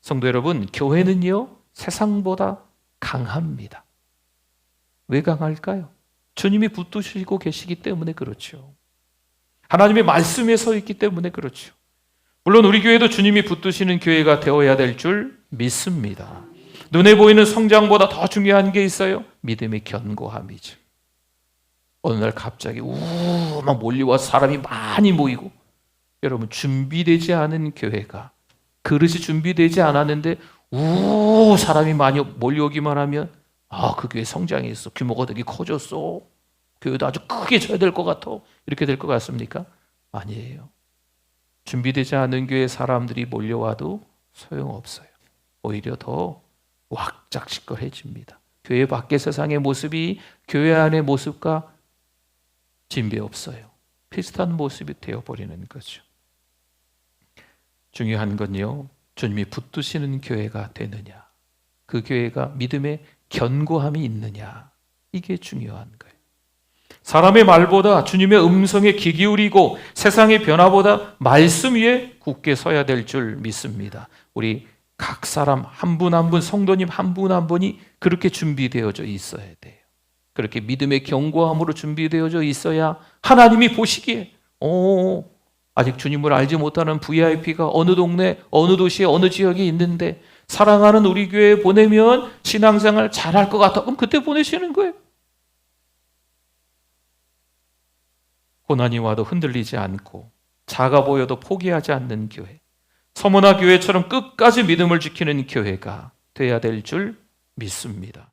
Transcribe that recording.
성도 여러분, 교회는요, 세상보다 강합니다. 왜 강할까요? 주님이 붙드시고 계시기 때문에 그렇죠. 하나님의 말씀에 서 있기 때문에 그렇죠. 물론 우리 교회도 주님이 붙드시는 교회가 되어야 될 줄 믿습니다. 눈에 보이는 성장보다 더 중요한 게 있어요. 믿음의 견고함이죠. 어느 날 갑자기 우막 몰려와 사람이 많이 모이고 여러분 준비되지 않은 교회가 그릇이 준비되지 않았는데 우 사람이 많이 몰려오기만 하면 아 그 교회 성장했어 규모가 되게 커졌어 교회도 아주 크게 져야 될 것 같아 이렇게 될 것 같습니까? 아니에요. 준비되지 않은 교회 사람들이 몰려와도 소용없어요. 오히려 더 왁작지껄해집니다. 교회 밖의 세상의 모습이 교회 안의 모습과 진배 없어요. 비슷한 모습이 되어버리는 거죠. 중요한 건요, 주님이 붙드시는 교회가 되느냐, 그 교회가 믿음의 견고함이 있느냐, 이게 중요한 거예요. 사람의 말보다 주님의 음성에 귀 기울이고 세상의 변화보다 말씀 위에 굳게 서야 될 줄 믿습니다. 우리 각 사람 한 분 한 분 성도님 한 분 한 분이 그렇게 준비되어져 있어야 돼요. 그렇게 믿음의 견고함으로 준비되어져 있어야 하나님이 보시기에 오 아직 주님을 알지 못하는 VIP가 어느 동네 어느 도시에 어느 지역에 있는데 사랑하는 우리 교회에 보내면 신앙생활 잘할 것 같아. 그럼 그때 보내시는 거예요. 고난이 와도 흔들리지 않고 작아 보여도 포기하지 않는 교회. 서문화 교회처럼 끝까지 믿음을 지키는 교회가 돼야 될 줄 믿습니다.